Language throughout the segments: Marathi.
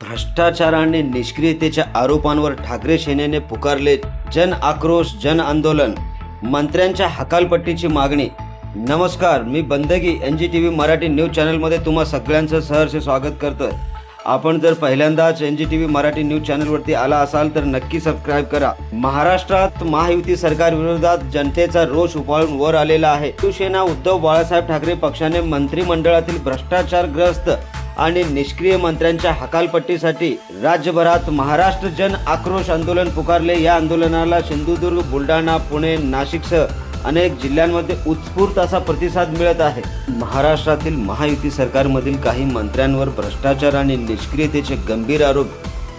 भ्रष्टाचार आणि निष्क्रियतेच्या आरोपांवर ठाकरे सेनेने पुकारले जन आक्रोश जन आंदोलन. मंत्र्यांच्या हकालपट्टीची मागणी. नमस्कार मी Bandagi N G T V Marathi news चॅनलमध्ये तुम्हा सगळ्यांचं सहर्ष स्वागत करतोय. आपण जर पहिल्यांदाच N G T V Marathi news चॅनलवरती आला असाल तर नक्की सबस्क्राईब करा. महाराष्ट्रात महायुती सरकार विरोधात जनतेचा रोष उफाळून वर आलेला आहे. शिवसेना उद्धव बाळासाहेब ठाकरे पक्षाने मंत्रिमंडळातील भ्रष्टाचारग्रस्त आणि निष्क्रिय मंत्र्यांच्या हकालपट्टीसाठी राज्यभरात महाराष्ट्र जन आक्रोश आंदोलन पुकारले. या आंदोलनाला सिंधुदुर्ग बुलढाणा पुणे नाशिकसह अनेक जिल्ह्यांमध्ये उत्स्फूर्त असा प्रतिसाद मिळत आहे. महाराष्ट्रातील महायुती सरकारमधील काही मंत्र्यांवर भ्रष्टाचार आणि निष्क्रियतेचे गंभीर आरोप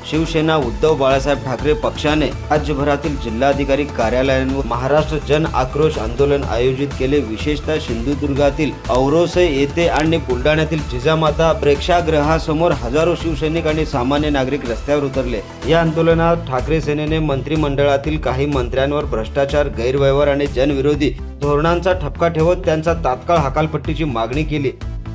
शिवसेना उद्धव बाळासाहेब ठाकरे पक्षाने राज्यभरातील जिल्हाधिकारी कार्यालयांवर महाराष्ट्र जन आक्रोश आंदोलन आयोजित केले. विशेषतः सिंधुदुर्गातील औरोसे येथे आणि बुलढाण्यातील जिजामाता प्रेक्षागृहासमोर हजारो शिवसैनिक आणि सामान्य नागरिक रस्त्यावर उतरले. या आंदोलनात ठाकरे सेनेने मंत्रिमंडळातील काही मंत्र्यांवर भ्रष्टाचार गैरव्यवहार आणि जनविरोधी धोरणांचा ठपका ठेवत त्यांचा तात्काळ हकालपट्टीची मागणी केली.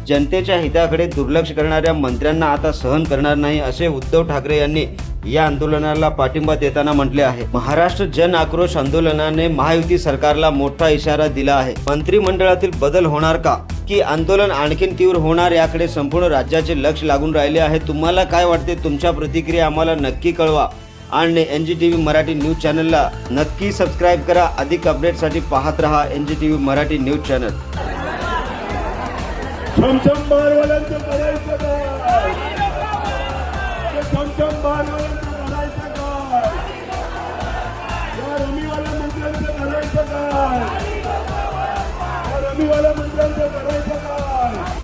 जनतेच्या हिताकडे दुर्लक्ष करणाऱ्या मंत्र्यांना आता सहन करणार नाही असे उद्धव ठाकरे यांनी या आंदोलनाला पाठिंबा देताना म्हटले आहे. महाराष्ट्र जन आक्रोश आंदोलनाने महायुती सरकारला मोठा इशारा दिला आहे. मंत्रिमंडळातील बदल होणार का? की आंदोलन आणखीन तीव्र होणार याकडे संपूर्ण राज्याचे लक्ष लागून राहिले आहे. तुम्हाला काय वाटते? तुमच्या प्रतिक्रिया आम्हाला नक्की कळवा. आणि N G T V Marathi news चॅनलला नक्की सबस्क्राईब करा. अधिक अपडेटसाठी पाहत रहा N G T V Marathi news channel. छमछम बारवाल्यांचं करायचं काय ते छमछम बारवाल्यांचं करायचं काय या रमीवाल्या मंत्र्यांचं करायचं काय या रमीवाल्या मंत्र्यांचं करायचं काय